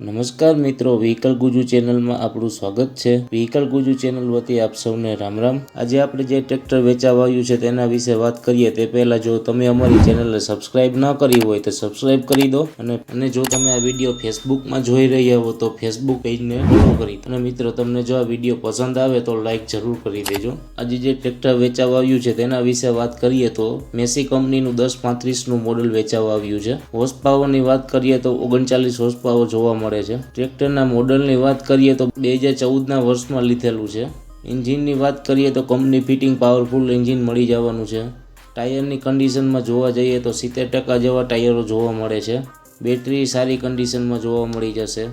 નમસ્કાર મિત્રો વ્હીકલ ગુજુ ચેનલમાં આપણું સ્વાગત છે. વ્હીકલ ગુજુ ચેનલ વતી આપ સૌને રામ રામ. આજે આપણે જે ટ્રેક્ટર વેચાવાયું છે તેના વિશે વાત કરીએ તે પહેલાં જો તમે અમારી ચેનલને સબસ્ક્રાઇબ ન કરી હોય તો સબસ્ક્રાઇબ કરી દો અને જો તમે આ વીડિયો ફેસબુકમાં જોઈ રહ્યા હો તો ફેસબુક પેજને ફોલો કરી અને મિત્રો, તમને જો આ વીડિયો પસંદ આવે તો લાઇક જરૂર કરી દેજો. આજે જે ટ્રેક્ટર વેચાવા આવ્યું છે તેના વિશે વાત કરીએ તો મેસી કંપનીનું દસ પાંત્રીસનું મોડલ વેચાવા આવ્યું છે. હોર્સ પાવરની વાત કરીએ તો ઓગણચાલીસ હોર્સ પાવર જોવા મળે છે. ટ્રેક્ટરના મોડલની વાત કરીએ તો બે હજાર ચૌદના વર્ષમાં લીધેલું છે. એન્જિનની વાત કરીએ તો કંપની ફિટિંગ પાવરફુલ એન્જિન મળી જવાનું છે. ટાયરની કન્ડિશનમાં જોવા જઈએ તો સિત્તેર ટકા જેવા ટાયરો જોવા મળે છે. બેટરી સારી કન્ડિશનમાં જોવા મળી જશે.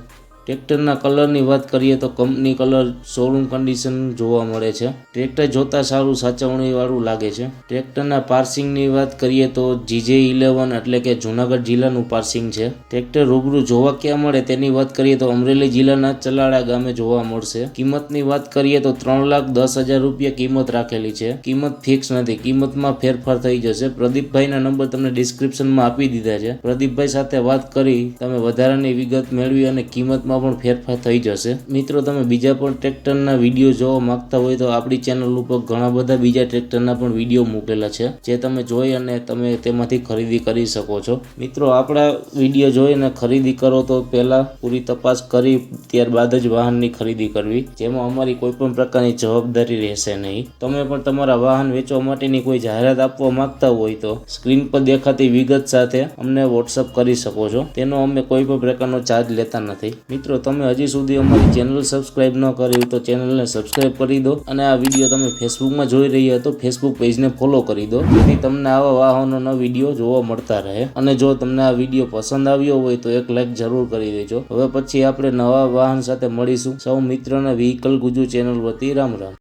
ટ્રેક્ટરના કલરની વાત કરીએ તો કંપની કલર શોરૂમ કન્ડિશન જોવા મળે છે. ટ્રેક્ટર જોતા સારું સાચવણીવાળું લાગે છે. ટ્રેક્ટરના પાર્સિંગની વાત કરીએ તો જીજે ઇલેવન એટલે કે જુનાગઢ જિલ્લાનું પાર્સિંગ છે. ટ્રેક્ટર રૂબરૂ જોવા ક્યાં મળે તેની વાત કરીએ તો અમરેલી જિલ્લાના ચલાડા ગામે જોવા મળશે. કિંમતની વાત કરીએ તો ત્રણ લાખ દસ હજાર રૂપિયા કિંમત રાખેલી છે. કિંમત ફિક્સ નથી. કિંમતમાં ફેરફાર થઈ જશે. પ્રદીપભાઈના નંબર તમને ડિસ્ક્રિપ્શનમાં આપી દીધા છે. પ્રદીપભાઈ સાથે વાત કરી, તમે વધારાની વિગત મેળવી અને કિંમતમાં પણ ફેરફાર થઈ જશે. મિત્રો, તમે બીજા પણ ટ્રેક્ટરના વીડિયો જોવા માંગતા હોય તો આપણી ચેનલ ઉપર ઘણા બધા બીજા ટ્રેક્ટરના પણ વીડિયો મૂકેલા છે, જે તમે જોઈ અને તમે તેમાંથી ખરીદી કરી શકો છો. મિત્રો, આપણા વીડિયો જોઈને ખરીદી કરો તો પહેલાં પૂરી તપાસ કરી, ત્યારબાદ જ વાહનની ખરીદી કરવી. જેમાં અમારી કોઈ પણ પ્રકારની જવાબદારી રહેશે નહીં. તમે પણ તમારા વાહન વેચવા માટેની કોઈ જાહેરાત આપવા માંગતા હોય તો સ્ક્રીન પર દેખાતી વિગત સાથે અમને વોટ્સઅપ કરી શકો છો. તેનો અમે કોઈ પણ પ્રકારનો ચાર્જ લેતા નથી. મિત્રો તમે હજી સુધી અમારી ચેનલ સબસ્ક્રાઇબ ન કરી તો ચેનલને સબસ્ક્રાઇબ કરી દો અને આ વીડિયો તમે ફેસબુકમાં જોઈ રહ્યા તો ફેસબુક પેજને ફોલો કરી દો. જેથી તમને આવા વાહનોના વીડિયો જોવા મળતા રહે. અને જો તમને આ વીડિયો પસંદ આવ્યો હોય તો એક લાઈક જરૂર કરી દેજો. હવે પછી આપણે નવા વાહન સાથે મળીશું. સૌ મિત્રોને વ્હીકલ ગુજુ ચેનલ વતી રામ રામ.